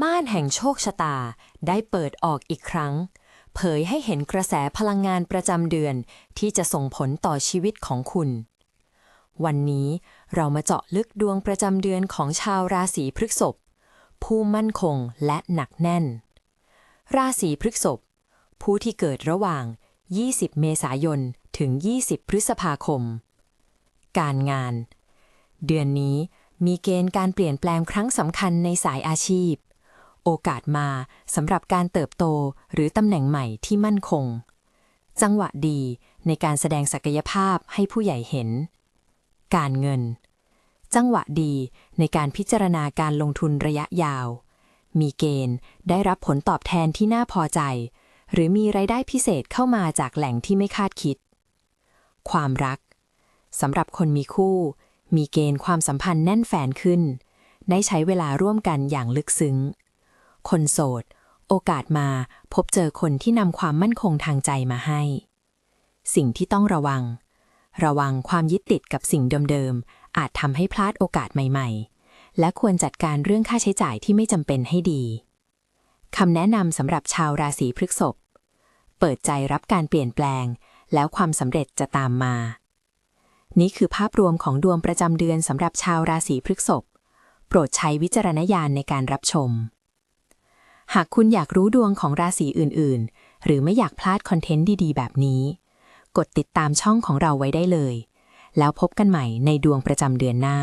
ม่านแห่งโชคชะตาได้เปิดออกอีกครั้ง เผยให้เห็นกระแสพลังงานประจำเดือน ที่จะส่งผลต่อชีวิตของคุณ วันนี้เรามาเจาะลึกดวงประจำเดือนของชาวราศีพฤษภผู้มั่นคงและหนักแน่น ราศีพฤษภผู้ที่เกิดระหว่าง 20 เมษายน ถึง 20 พฤษภาคม การงาน เดือนนี้มีเกณฑ์การเปลี่ยนแปลงครั้งสำคัญในสายอาชีพ โอกาสมาสำหรับการเติบโตหรือตำแหน่งใหม่ที่มั่นคง จังหวะดีในการแสดงศักยภาพให้ผู้ใหญ่เห็น การเงิน จังหวะดีในการพิจารณาการลงทุนระยะยาว มีเกณฑ์ได้รับผลตอบแทนที่น่าพอใจ หรือมีรายได้พิเศษเข้ามาจากแหล่งที่ไม่คาดคิด ความรักสำหรับคนมีคู่ มีเกณฑ์ความสัมพันธ์แน่นแฟนขึ้น ได้ใช้เวลาร่วมกันอย่างลึกซึ้ง คนโสด โอกาสมาพบเจอคนที่นำความมั่นคงทางใจมาให้ สิ่งที่ต้องระวัง ระวังความยึดติดกับสิ่งเดิมๆ อาจทำให้พลาดโอกาสใหม่ๆ และควรจัดการเรื่องค่าใช้จ่ายที่ไม่จำเป็นให้ดีคำแนะนำสำหรับชาวราศีพฤษภเปิดใจรับการเปลี่ยนแปลง แล้วความสำเร็จจะตามมา นี่คือภาพรวมของดวงประจำเดือนสำหรับชาวราศีพฤษภโปรดใช้วิจารณญาณในการรับชม หากคุณอยากรู้ดวงของราศีอื่นๆ หรือไม่อยากพลาดคอนเทนต์ดีๆ แบบนี้ กดติดตามช่องของเราไว้ได้เลย แล้วพบกันใหม่ในดวงประจำเดือนหน้า